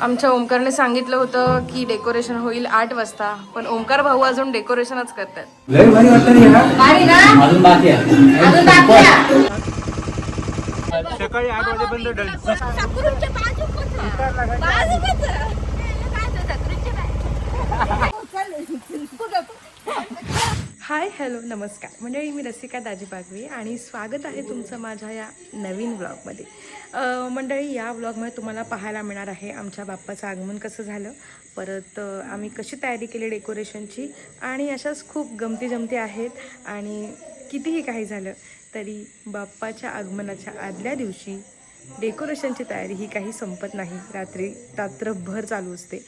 आमच्या ओमकारने सांगितलं होतं की डेकोरेशन होईल आठ वाजता पण ओमकार भाऊ अजून डेकोरेशनच करतात. लय भारी वाटतं रे हा. अजून बाकी आहे. सकाळी आठ वाजेपर्यंत हाय हॅलो नमस्कार. मंडळी मी रसिका दाजी पागवे आणि स्वागत आहे तुमचं माझ्या या नवीन ब्लॉगमध्ये मंडळी या ब्लॉगमध्ये तुम्हाला पाहायला मिळणार आहे आमच्या बाप्पाचं आगमन कसं झालं परत आम्ही कशी तयारी केली डेकोरेशनची आणि अशाच खूप गमती जमती आहेत आणि कितीही काही झालं तरी बाप्पाच्या आगमनाच्या आदल्या दिवशी डेकोरेशनची तयारी ही काही संपत नाही. रात्री रात्रभर चालू असते.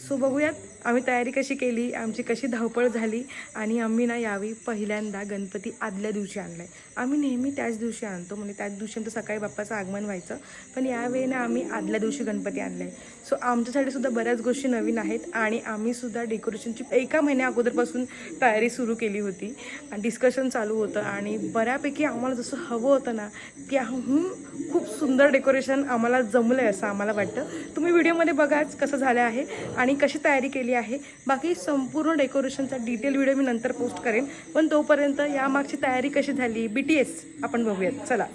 सो बघूयात आम्ही तयारी कशी केली आमची कशी धावपळ झाली आणि आम्ही ना यावेळी पहिल्यांदा गणपती आदल्या दिवशी आणला आहे आम्ही नेहमी त्याच दिवशी आणतो म्हणजे त्याच दिवशी तर सकाळी बाप्पाचं आगमन व्हायचं पण यावेळी ना आम्ही आदल्या दिवशी गणपती आणला आहे सो आमच्यासाठी सुद्धा बऱ्याच गोष्टी नवीन आहेत आणि आम्ही सुद्धा डेकोरेशनची एका महिन्या अगोदरपासून तयारी सुरू केली होती. आणि डिस्कशन चालू होतं आणि बऱ्यापैकी आम्हाला जसं हवं होतं ना त्याहून खूप सुंदर डेकोरेशन आम्हाला जमलं आहे असं आम्हाला वाटतं. तुम्ही व्हिडिओमध्ये बघाच कसं झालं आहे आणि कशी तयारी केली आहे बाकी संपूर्ण डेकोरेशनचा डिटेल व्हिडिओ मी नंतर पोस्ट करेन. पण तोपर्यंत यामागची तयारी कशी झाली बी टी एस आपण बघूयात. चला.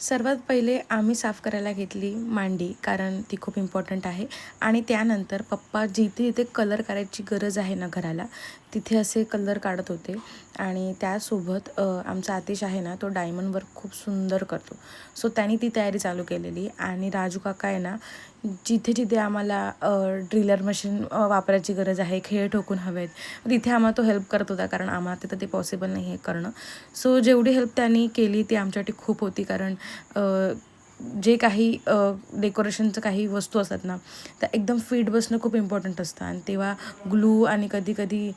सर्वात पहिले आम्ही साफ करायला घेतली मांडी कारण ती खूप इम्पॉर्टंट आहे. आणि त्यानंतर पप्पा जिथे जिथे कलर करायची गरज आहे ना घराला तिथे असे कलर काढत होते. आणि त्यासोबत आमचा आतिश आहे ना तो डायमंड वर्क खूप सुंदर करतो. सो त्यांनी ती तयारी चालू केलेली. आणि राजू काका आहे ना जिथे जिथे आम्हाला ड्रिलर मशीन वापरायची गरज आहे खेळ ठोकून हवेत तिथे आम्हाला तो हेल्प करत होता कारण आम्हाला तिथं ते पॉसिबल नाही आहे करणं. सो जेवढी हेल्प त्यांनी केली ती आमच्यासाठी खूप होती कारण जे काही डेकोरेशनचं काही वस्तू असतात ना त्या एकदम फिट बसणं खूप इम्पॉर्टंट असतं. आणि तेव्हा ग्लू आणि कधी कधी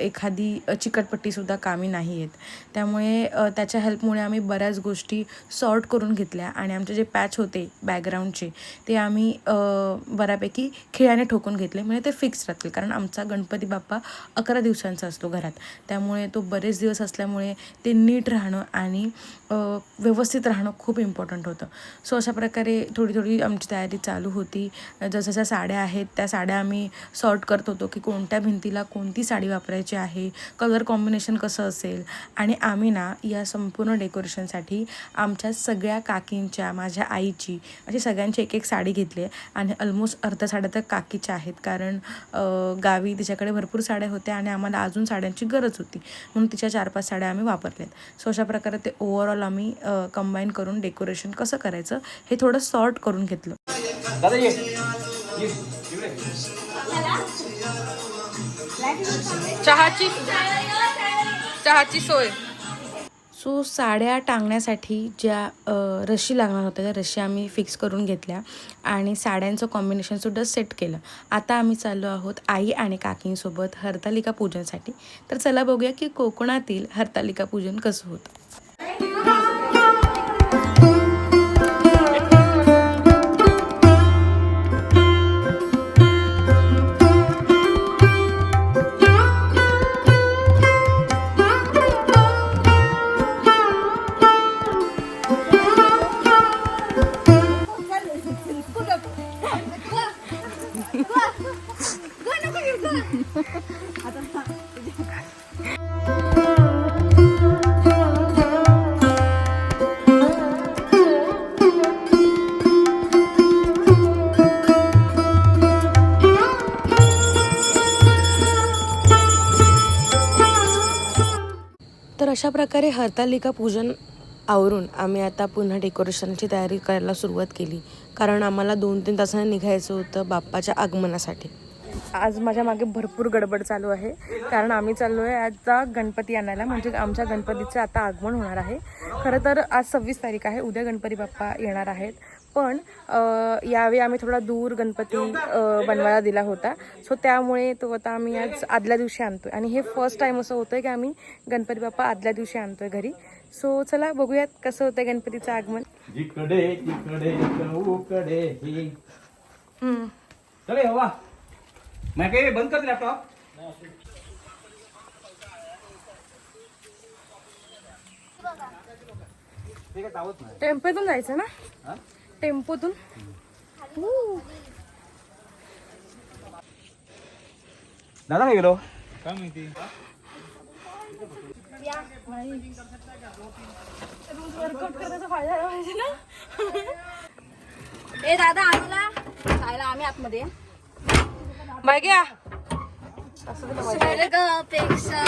एखादी चिकटपट्टीसुद्धा कामी नाही येत. त्यामुळे त्याच्या हेल्पमुळे आम्ही बऱ्याच गोष्टी सॉर्ट करून घेतल्या. आणि आमचे जे पॅच होते बॅकग्राऊंडचे ते आम्ही बऱ्यापैकी खिळ्याने ठोकून घेतले. म्हणजे ते फिक्स राहतील. कारण आमचा गणपती बाप्पा अकरा दिवसांचा असतो घरात. त्यामुळे तो बरेच दिवस असल्यामुळे ते नीट राहणं आणि व्यवस्थित राहणं खूप इम्पॉर्टंट होतं. सो अशा प्रकारे थोडी थोडी आमची तयारी चालू होती. जसं साड्या आहेत त्या साड्या आम्ही सॉर्ट करत होतो की कोणत्या भिंतीला कोणती साडी वापरायची आहे कलर कॉम्बिनेशन कसं असेल आणि आम्ही ना या संपूर्ण डेकोरेशनसाठी आमच्या सगळ्या काकींच्या माझ्या आईची अशी सगळ्यांची एक एक साडी घेतली आहे आणि ऑलमोस्ट अर्ध्या साड्या तर काकीच्या आहेत. कारण गावी तिच्याकडे भरपूर साड्या होत्या आणि आम्हाला अजून साड्यांची गरज होती. म्हणून तिच्या चार पाच साड्या आम्ही वापरल्यात. सो अशा प्रकारे ते ओव्हरऑल आम्ही कंबाईन करून डेकोरेशन कसं करायचं हे थोडं सॉर्ट करून घेतलं. चहाची. चहाची सोय. सो साड्या टांगण्यासाठी ज्या रशी लागणार होत्या त्या रशी आम्ही फिक्स करून घेतल्या आणि साड्यांचं कॉम्बिनेशनसुद्धा सेट केलं. आता आम्ही चाललो आहोत आई आणि काकींसोबत हरतालिका पूजनसाठी. तर चला बघूया की कोकणातील हरतालिका पूजन कसं होतं. अशा प्रकारे हरतालिका पूजन आवरून आम्ही आता पुन्हा डेकोरेशनची तयारी करायला सुरुवात केली. कारण आम्हाला दोन तीन तासांनी निघायचं होतं बाप्पाच्या आगमनासाठी. आज माझ्या मागे भरपूर गडबड चालू आहे. कारण आम्ही चाललो आहे आता गणपती आणायला. म्हणजे आमच्या गणपतीचं आता आगमन होणार आहे. खरं तर आज सव्वीस तारीख आहे. उद्या गणपती बाप्पा येणार आहेत. पण यावेळी आम्ही थोडा दूर गणपती बनवायला दिला होता. सो त्यामुळे तो आता आम्ही आज आदल्या दिवशी आणतोय. आणि हे फर्स्ट टाइम असं होतंय की आम्ही गणपती बाप्पा आदल्या दिवशी आणतोय घरी. सो चला बघूयात कसं होतंय गणपतीचं आगमन. जिकडे तिकडे. चले हवा मैं बंद लॅपटॉप नाही टेम्पोतून जायचं ना? हा? टेम्पोतून. दादा काय गेलो काय माहिती? वर्कआउट करण्याचा फायदा झाला पाहिजे ना ए दादा आम्हाला खायला आम्ही आतमध्ये. बाय घ्या स्वर्गापेक्षा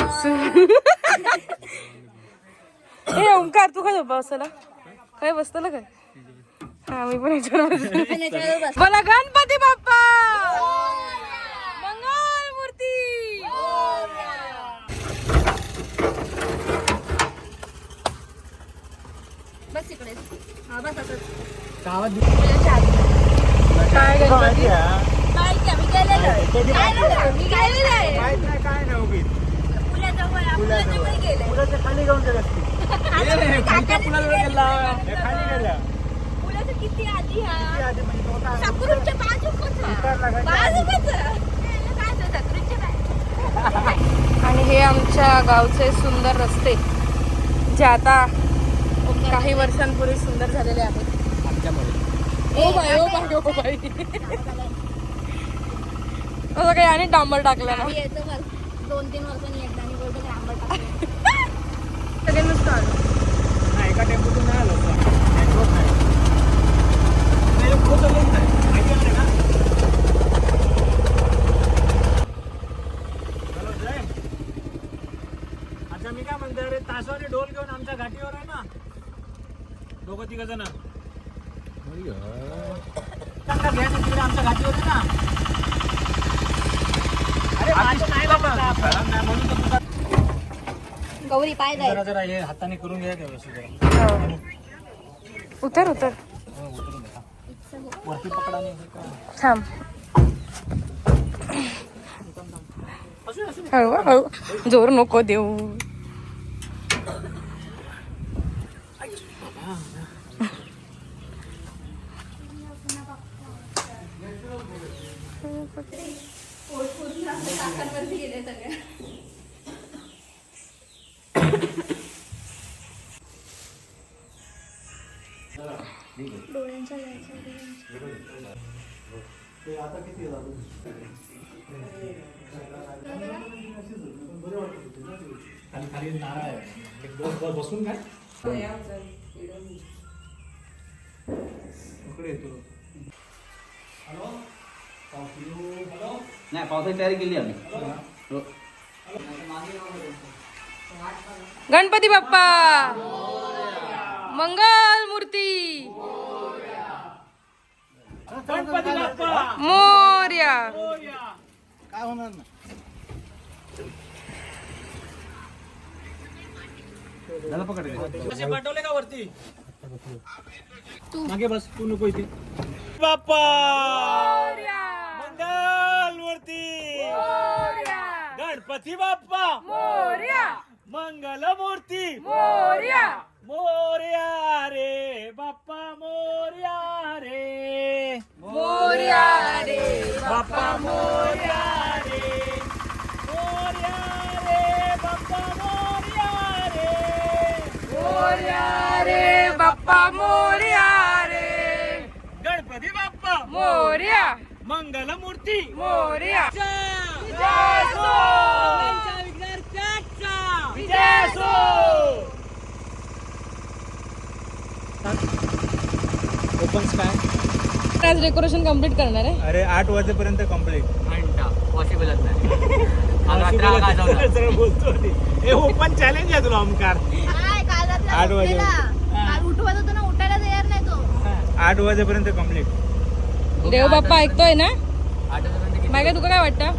ए ओंकार तू काय झोपा बसला? काय बसतला काय हा मी पण याच्यावर. बोला गणपती बाप्पा! मंगल मूर्ती! बस इकडे. हा बस असंच काय गणपती? मी गेलेलो मी गेलेलो आहे. काय नाही गेले. पुलाच्या खाली गेला हे खाली गेल्या पुण्याचं किती आधी हा आधी म्हणजे बाजूकच हा. उतारला? बाजूकच हा. काय बाजू. आणि हे आमच्या गावचे सुंदर रस्ते जे आता काही वर्षांपूर्वी सुंदर झालेले आहेत आमच्यामुळे ओ बाय ओ बाय ओ बाय असं काही आणि डांबर टाकलं ना आम्ही येतो बघ. दोन तीन वर्षांनी एकदा आणि बोलतो ग्रामर टाकतो सगळ्यांनाच आलो नाही एका टेम्पोतून नाही आलो नेटवर्क नाही नाही, एक फोटो लिंक नाही माहिती आहे का हॅलो जय अच्छा मी काय म्हणते अरे तासवाने ढोल घेऊन आमच्या घाटीवर आहे ना दोघं तिघ जण चांगला घ्यायचं तिकडे आमच्या घाटीवर आहे ना अरे माझं नाही बाबा नाही, म्हणून तर तुझा- गौरी पाय जाय जरा जरा हे हाताने करून घ्या का व्यवस्थित जरा. हो. उतर उतर हो, उतरून घ्या. वरती पकडा आणि हे करा. थांब हळू हळू जोर नको देऊ बसून काय नाही पावसाची तयारी केली आम्ही. गणपती बाप्पा. मंगल मूर्ती गणपती बाप्पा. मोर्या. काय होणार ना पाठवले का वरती? मागे बस तू नको इथे. बाप्पा. मंगल मूर्ती गणपती बाप्पा. मोर्या. मंगल मूर्ती मोर्या मोर्या रे बाप्पा मोर्या रे मोर्या रे बाप्पा मोर्या रे मोर्या रे बाप्पा मोर्या रे मोर्या रे बाप्पा मोर्या रे गणपती बाप्पा मोर्या मंगल मूर्ती मोर्या विजय असो! विजय असो! ओपन्स काय आज डेकोरेशन कंप्लीट करणार आहे. अरे आठ वाजेपर्यंत कंप्लीट घंटा. पॉसिबलच नाही हा हा. बोलतो हे ओपन चॅलेंज आहे तुला ओमकार. काय काल रात्री आठ वाजे. उठवत होतो ना उठायला तयार नाही तो. आठ वाजेपर्यंत कंप्लीट देव बाप्पा ऐकतोय ना? आठ वाजेपर्यंत किती? मागे तुका काय वाटतं?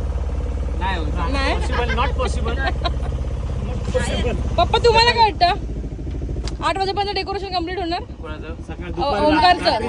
नाही नॉट पॉसिबल पप्पा तुम्हाला काय वाटतं? आठ वाजेपर्यंत डेकोरेशन कंप्लीट होणार? कोणाचं सकाळी अ, दुपारी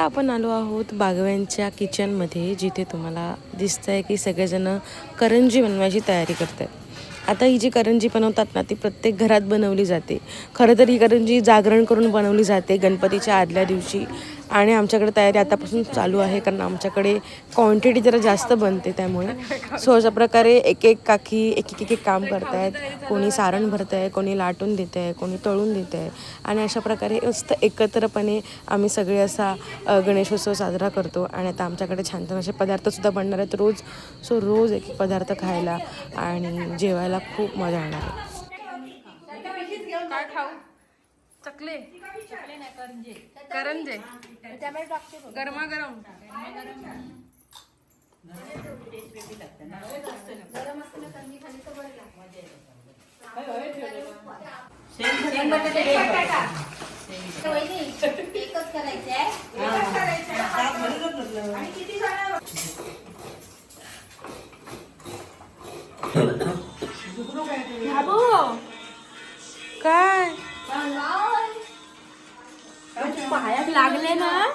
आता आपण आलो आहोत बागव्यांच्या किचनमध्ये जिथे तुम्हाला दिसतंय की सगळेजणं करंजी बनवायची तयारी करत आहेत आता ही जी करंजी बनवतात ना ती प्रत्येक घरात बनवली जाते. खरं तर ही करंजी जागरण करून बनवली जाते गणपतीच्या आदल्या दिवशी. आणि आमच्याकडे तयारी आतापासून चालू आहे कारण आमच्याकडे क्वांटिटी जरा जास्त बनते त्यामुळे. सो अशा प्रकारे एक एक काकी एक एक एक काम करत आहेत कोणी सारण भरत आहे कोणी लाटून देत आहे कोणी तळून देत आहे आणि अशा प्रकारे मस्त एकत्रपणे आम्ही सगळे असा गणेशोत्सव साजरा करतो. आणि आता आमच्याकडे छान छान असे पदार्थसुद्धा बनणार आहेत रोज. सो रोज एक एक पदार्थ खायला आणि जेवायला खूप मजा येणार आहे काय खाऊ चकले। करंजे. गरमागरम एकच करायचे आहे काय पायात ना?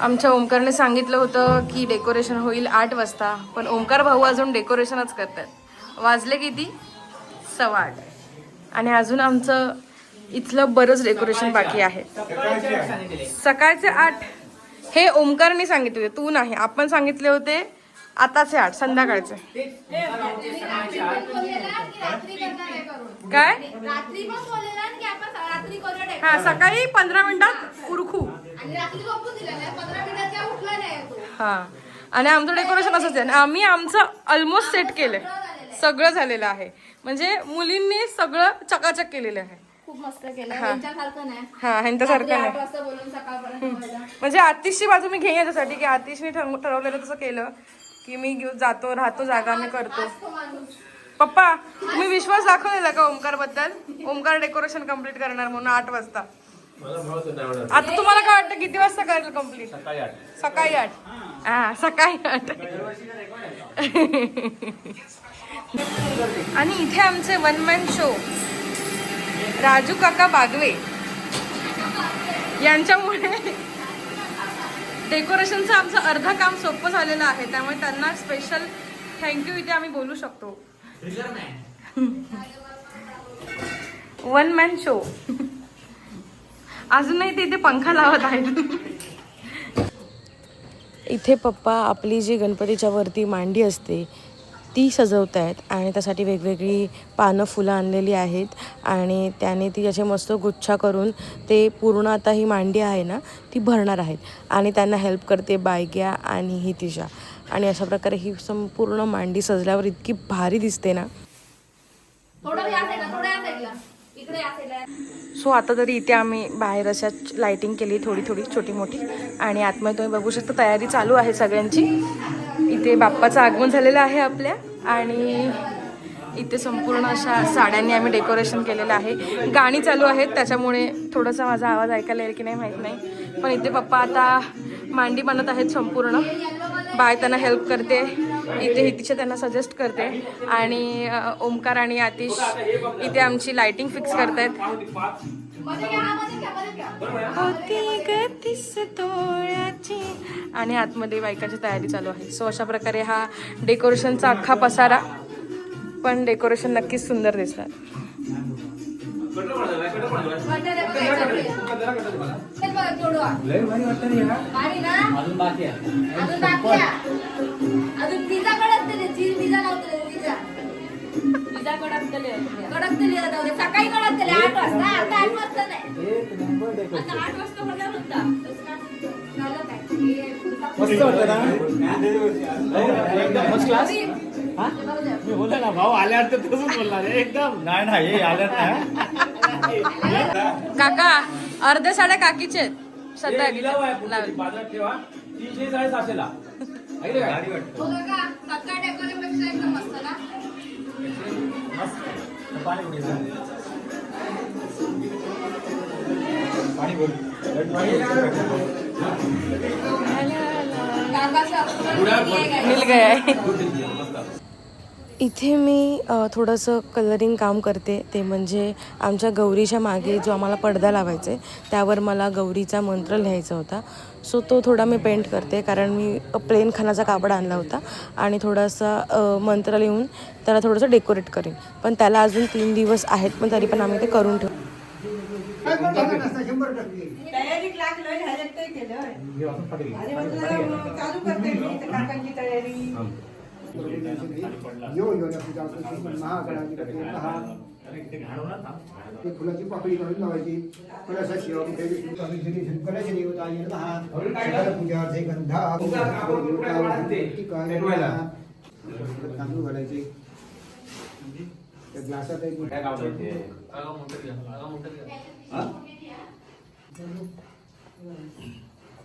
आमच्या ओमकारने सांगितलं होतं की डेकोरेशन होईल आठ वाजता पण ओमकार भाऊ अजून डेकोरेशनच करतात वाजले किती? सव्वा आठ. आणि अजून आमचं इथलं बरंच डेकोरेशन बाकी आहे. सकाळचे आठ. हे ओमकारने सांगितले होते तू नाही. आपण सांगितले होते आताचे आठ संध्याकाळचे. काय. हा सकाळी पंधरा मिनिटात उरखू हा. आणि आमचं डेकोरेशन असंच आहे. आम्ही आमचं ऑलमोस्ट सेट केलंय. सगळं झालेलं आहे. म्हणजे मुलींनी सगळं चकाचक केलेलं आहे. खूप मस्त केलं. हा. ह्यांच्यासारखं नाही. म्हणजे आतिशची बाजू मी घेईन याच्यासाठी की आतिशने ठरव- ठरवलेलं तसं केलं. की मी घेऊ जातो राहतो जागा मी करतो. पप्पा तुम्ही विश्वास दाखवलेला का ओमकारबद्दल ओमकार डेकोरेशन कंप्लीट करणार म्हणून आठ वाजता. आता तुम्हाला काय वाटतं किती वाजता करेल कंप्लीट सकाळी आठ. हा. सकाळी आठ. आणि इथे आमचे वन मॅन शो राजू काका बागवे. यांच्यामुळे डेकोरेशनचं आमचं अर्धं काम सोपं झालेलं आहे त्यामुळे त्यांना स्पेशल थँक्यू इथे आम्ही बोलू शकतो. वन मॅन शो अजूनही ते इथे पंखा लावत आहेत. इथे पप्पा आपली जी गणपतीच्या वरती मांडी असते ती सजवत आहेत आणि त्यासाठी वेगवेगळी पानं फुलं आणलेली आहेत आणि त्याने ती असे मस्त गुच्छा करून ते पूर्ण आता ही मांडी आहे ना ती भरणार आहेत आणि त्यांना हेल्प करते बायग्या आणि ही तिशा आणि अशा प्रकारे ही संपूर्ण मांडी सजल्यावर इतकी भारी दिसते ना. थोडं या साईडला थोडं या साईडला इकडे या साईडला सो आता तरी इथे आम्ही बाहेर अशा लायटिंग केली थोडी थोडी छोटी मोठी आणि आतमध्ये तुम्ही बघू शकता तयारी चालू आहे सगळ्यांची. इथे बाप्पाचं आगमन झालेलं आहे आपल्या आणि इथे संपूर्ण अशा साड्यांनी आम्ही डेकोरेशन केलेलं आहे. गाणी चालू आहेत त्याच्यामुळे थोडासा माझा आवाज ऐकायला येईल की नाही माहीत नाही. पण इथे पप्पा आता मांडी बनत आहेत संपूर्ण. बाय त्यांना हेल्प करते. इथे हितीच्या त्यांना सजेस्ट करते. आणि ओमकार आणि आतिश इथे आमची लाइटिंग फिक्स करतायत. आहेत होती आणि आतमध्ये बायकाची तयारी चालू आहे. सो अशा प्रकारे हा डेकोरेशनचा अख्खा पसारा पण डेकोरेशन नक्कीच सुंदर दिसणार. वाटतं रे बघा याच्याकडे. चल बघा जोडवा. भारी ना? अजून बाकी आहे. अजून बाकी आहे. अजून पिझ्झा कडकतले चीज पिझ्झा लावतले पिझ्झा पिझ्झा कडकतले कडकतले आता. उद्या. सकाळी कडकतले आठ वाजता. आता आठ वाजता नाही. आता आठ वाजता होणार होता झालं काय? हे पुढचा- मस्त वाटतं ना? फर्स्ट क्लास हे? बघू द्या. मी बोलला ना भाऊ आल्यावर तर तसंच बोलणार आहे. एकदम. नाही नाही हे आल्यात नाही. काका. अर्ध्या साड्या काकीचे आहेत. सध्या. बाजारात ठेवा. तीनशे साडेसहाशेला? मिल गया है इथे मी थोडंसं कलरिंग काम करते. ते म्हणजे आमच्या गौरीच्या मागे जो आम्हाला पडदा लावायचा आहे त्यावर मला गौरीचा मंत्र लिहायचा होता. सो तो थोडा मी पेंट करते कारण मी प्लेन खानाचा कापड आणला होता. आणि थोडासा मंत्र लिहून त्याला थोडंसं डेकोरेट करेन. पण त्याला अजून तीन दिवस आहेत पण तरी पण आम्ही ते करून ठेवू. येऊन लागलोय ह्याच्यात ते केलं ते फुलाची पाकळी काढून लावायची कलश शिव कलश देवताय नमः सकल पूजार्थे गंधा तांदूळ घालायचे त्या ग्लासात एक ते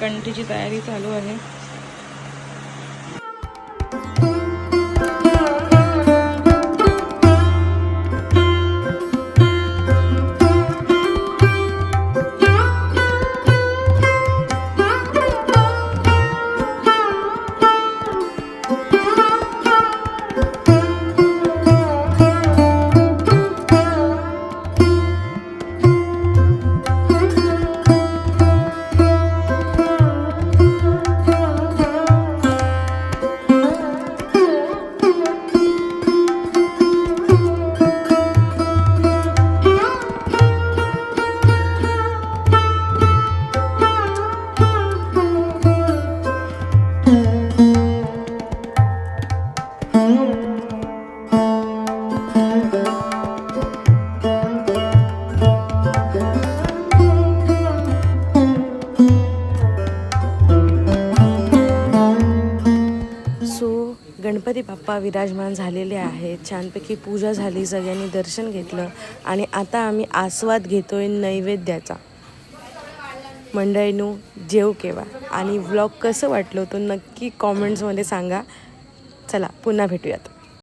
कंठीची तयारी चालू आहे. बाप्पा विराजमान झालेले आहेत. छानपैकी पूजा झाली सगळ्यांनी दर्शन घेतलं आणि आता आम्ही आस्वाद घेतोय नैवेद्याचा. मंडळीनू जेव केव्हा आणि व्लॉग कसं वाटलं तो नक्की कॉमेंट्समध्ये सांगा. चला पुन्हा भेटूयात.